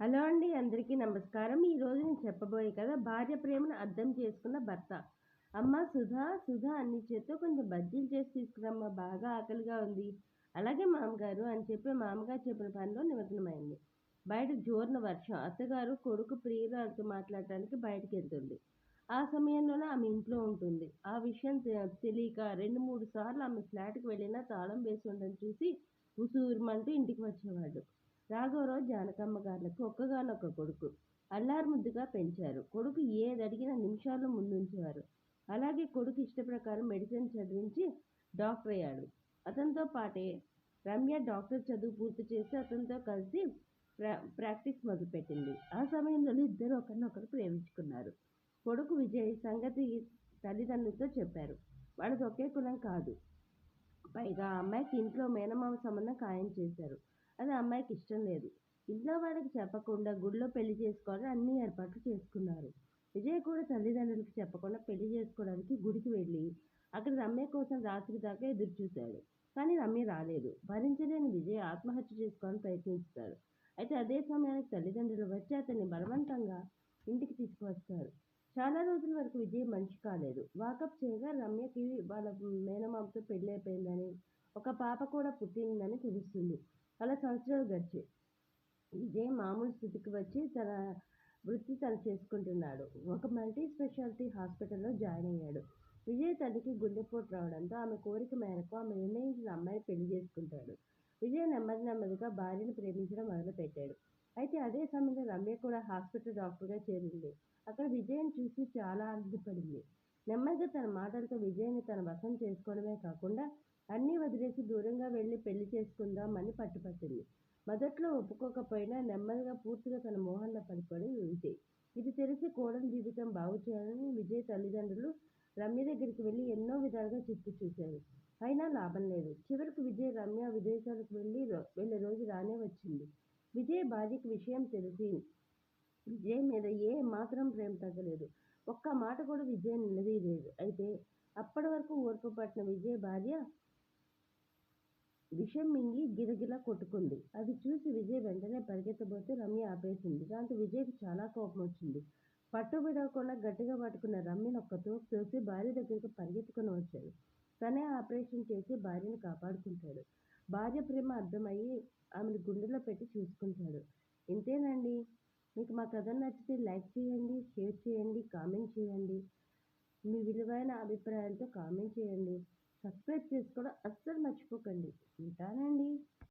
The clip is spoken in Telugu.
హలో అండి అందరికీ నమస్కారం. ఈరోజు నేను చెప్పబోయే కదా భార్య ప్రేమను అర్థం చేసుకున్న భర్త. అమ్మ సుధా సుధా అన్ని చేత్తో కొంచెం బజ్జీలు చేసి తీసుకురమ్మ బాగా ఆకలిగా ఉంది. అలాగే మామగారు అని చెప్పి మామగారు చెప్పిన పనిలో నిమగ్నమైంది. బయట జోరున వర్షం. అత్తగారు కొడుకు ప్రియురాలతో మాట్లాడటానికి బయటికి వెళ్తుంది ఆ సమయంలోనే ఆమె ఇంట్లో ఉంటుంది. ఆ విషయం తెలియక రెండు మూడు సార్లు ఆమె ఫ్లాట్కి వెళ్ళినా తాళం వేసి ఉండడం చూసి ఉసూరుమంటూ ఇంటికి వచ్చేవాడు. రాఘవరావు జానకమ్మ గారులకు ఒక్కగానొక్క కొడుకు. అల్లారు ముద్దుగా పెంచారు. కొడుకు ఏది అడిగిన నిమిషాల్లో ముందుంచేవారు. అలాగే కొడుకు ఇష్టప్రకారం మెడిసిన్ చదివించి డాక్టర్ అయ్యాడు. అతనితో పాటే రమ్య డాక్టర్ చదువు పూర్తి చేసి అతనితో కలిసి ప్రా ప్రాక్టీస్ మొదలుపెట్టింది. ఆ సమయంలో ఇద్దరు ఒకరినొకరు ప్రేమించుకున్నారు. కొడుకు విజయ్ సంగతి తల్లిదండ్రులతో చెప్పారు. వాళ్ళది ఒకే కులం కాదు. పైగా ఆ అమ్మాయికి ఇంట్లో మేనమామ సంబంధం ఖాయం చేశారు. అది అమ్మాయికి ఇష్టం లేదు. ఇంట్లో వాళ్ళకి చెప్పకుండా గుడిలో పెళ్ళి చేసుకోవాలని అన్ని ఏర్పాట్లు చేసుకున్నారు. విజయ్ కూడా తల్లిదండ్రులకు చెప్పకుండా పెళ్ళి చేసుకోవడానికి గుడికి వెళ్ళి అక్కడ రమ్య కోసం రాత్రి దాకా ఎదురు చూశాడు. కానీ రమ్య రాలేదు. భరించలేని విజయ్ ఆత్మహత్య చేసుకోవాలని ప్రయత్నిస్తాడు. అయితే అదే సమయానికి తల్లిదండ్రులు వచ్చి అతన్ని బలవంతంగా ఇంటికి తీసుకువస్తారు. చాలా రోజుల వరకు విజయ్ మనిషి కాలేదు. వాకప్ చేయగా రమ్యకి వాళ్ళ మేనమామతో పెళ్ళి అయిపోయిందని ఒక పాప కూడా పుట్టిందని తెలుస్తుంది. అలా సంవత్సరాలు గడిచాయి. విజయ్ మామూలు స్థితికి వచ్చి తన వృత్తి తను చేసుకుంటున్నాడు. ఒక మల్టీ స్పెషాలిటీ హాస్పిటల్లో జాయిన్ అయ్యాడు. విజయ్ తల్లికి గుండెపోటు రావడంతో ఆమె కోరిక మేరకు ఆమె నిర్ణయించిన అమ్మాయి పెళ్ళి చేసుకుంటాడు. విజయ్ నెమ్మది నెమ్మదిగా భార్యను ప్రేమించడం మొదలుపెట్టాడు. అయితే అదే సమయంలో రమ్య కూడా హాస్పిటల్ డాక్టర్గా చేరింది. అక్కడ విజయ్ని చూసి చాలా ఆనందపడింది. నెమ్మదిగా తన మాటలతో విజయ్ని తన వశం చేసుకోవడమే కాకుండా అన్నీ వదిలేసి దూరంగా వెళ్ళి పెళ్ళి చేసుకుందామని పట్టుపట్టింది. మొదట్లో ఒప్పుకోకపోయినా నెమ్మదిగా పూర్తిగా తన మోహంలో పడిపోయి విజయ్ ఇది తెలిసి కోడల జీవితం బాగు చేయాలని విజయ్ తల్లిదండ్రులు రమ్య దగ్గరికి వెళ్ళి ఎన్నో విధాలుగా చెప్పి చూశారు. అయినా లాభం లేదు. చివరికి విజయ్ రమ్య విదేశాలకు వెళ్ళి వెళ్ళే రోజు రానే వచ్చింది. విజయ్ భార్యకి విషయం తెలిసి విజయ్ మీద ఏ మాత్రం ప్రేమ తగ్గలేదు. ఒక్క మాట కూడా విజయ్ నిలదీయలేదు. అయితే అప్పటి వరకు ఓర్పు పట్టిన విజయ్ భార్య విషం మింగి గిరగిర కొట్టుకుంది. అది చూసి విజయ్ వెంటనే పరిగెత్తబోతే రమ్య ఆపేసింది. దాంతో విజయ్కి చాలా కోపం వచ్చింది. పట్టు విడవకుండా గట్టిగా పట్టుకున్న రమ్యను ఒక్క తోపు తోసి భార్య దగ్గరికి పరిగెత్తుకుని వచ్చాడు. తనే ఆపరేషన్ చేసి భార్యను కాపాడుకుంటాడు. భార్య ప్రేమ అర్థమయ్యి ఆమెను గుండెలో పెట్టి చూసుకుంటాడు. ఇంతేనండి. మీకు మా కథ నచ్చితే లైక్ చేయండి షేర్ చేయండి కామెంట్ చేయండి. మీ విలువైన అభిప్రాయాలతో కామెంట్ చేయండి. సబ్స్క్రైబ్ చేసుకోవడం అస్సలు మర్చిపోకండి. ఉంటానండి.